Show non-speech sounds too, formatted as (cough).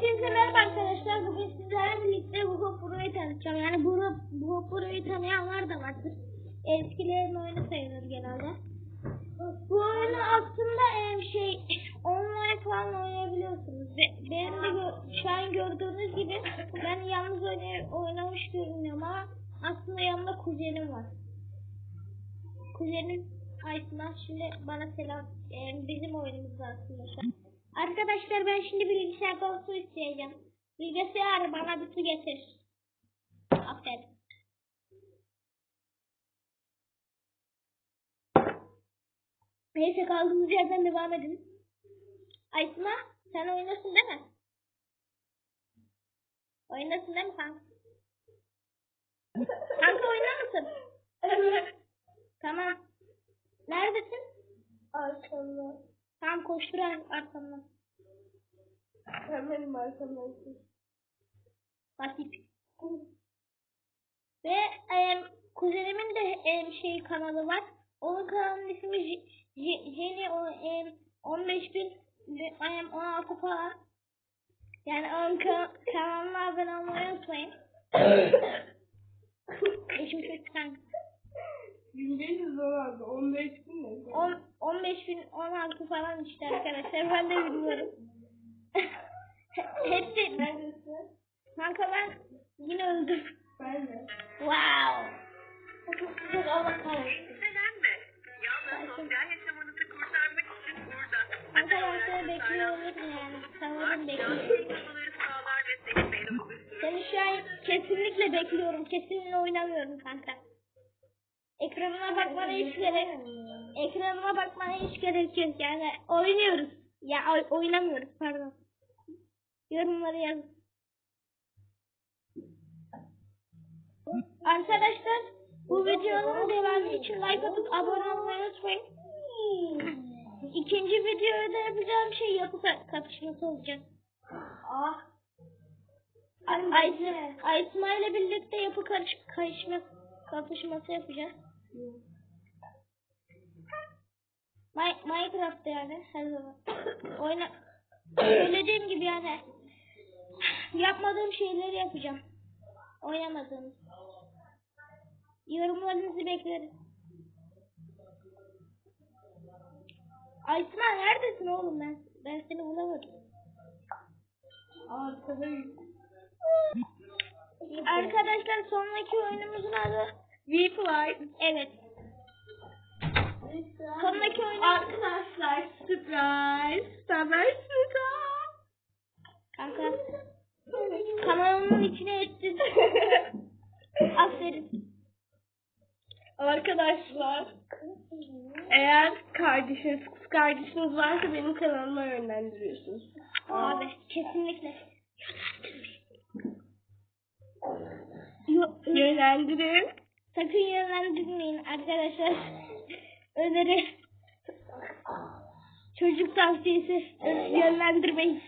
Hepinize merhaba arkadaşlar. Bugün sizlerle birlikte Hugo Pro'yu tanıtacağım. Yani bu Hugo Pro'yu tanıyanlar da vardır. Eskilerin oyunu sayılır genelde. Bu oyunu aslında şey (laughs) online falan oynayabiliyorsunuz. Be- benim de şu an gördüğünüz gibi ben yalnız oynay- oynamış görünüyorum ama aslında yanımda kuzenim var. Kuzenim Aysman şimdi bana selam. bizim oyunumuz aslında. Arkadaşlar ben şimdi bilgisayar konusu isteyeceğim. Bilgisayar bana bir su getir. Aferin. Neyse kaldığımız yerden devam edelim. Aysma sen oynasın değil mi? Oynasın değil mi kanka? Kanka oynar mısın? tamam. Neredesin? Arkamda. Tamam koştur ar- arkamdan. Sen benim arkamdan koş. Basit. Ve em, kuzenimin de em, şey kanalı var. Onun kanalının ismi J- J- Jenny o, em, 15 bin ve, em, 16 falan. Yani onun ka- kanalına abone olmayı unutmayın. (laughs) Eşim çok kanka. 1500 dolardı. 15 bin ne? 10, 15 bin 16 falan işte arkadaşlar ben de bilmiyorum. Hepsi Neredesin? kanka ben yine öldüm. Ben de. Wow. Çok güzel Allah kahretsin. Endişelenme. Yalnız sosyal yaşamınızı kurtarmak için burada. Arkadaşlar bekliyorum yani. Sanırım bekliyorum. Seni. Seni şu an kesinlikle bekliyorum. Kesinlikle oynamıyorum kanka. Ekranına bakmana hiç gerek Ekranıma bakmana hiç gerek yok yani. Oynuyoruz. Ya oy- oynamıyoruz pardon. Yorumları yaz. Arkadaşlar bu videonun devamı için like atıp abone olmayı unutmayın. İkinci videoda yapacağım şey yapı ka- kapışması olacak. Ah. Ay- Aysma ile birlikte yapı karış karışma kapışması yapacağız. Mi- Minecraft'ta yani her zaman. Oyna (coughs) söylediğim gibi yani yapmadığım şeyleri yapacağım. Oynamadığım. Yorumlarınızı beklerim. Aysma neredesin oğlum ben? Ben seni bulamadım. Arkadaşlar sonraki oyunumuzun adı V-Fly. evet. Sonraki oyunumuz Arkadaşlar surprise. Surprise. kanka kanalımın içine ettin. (laughs) Aferin. Arkadaşlar. Eğer kardeşiniz, kız kardeşiniz varsa benim kanalıma yönlendiriyorsunuz. Abi kesinlikle. Yo- Yönlendirin. Sakın yönlendirmeyin arkadaşlar. Öneri. Çocuk tavsiyesi. Yönlendirmeyin.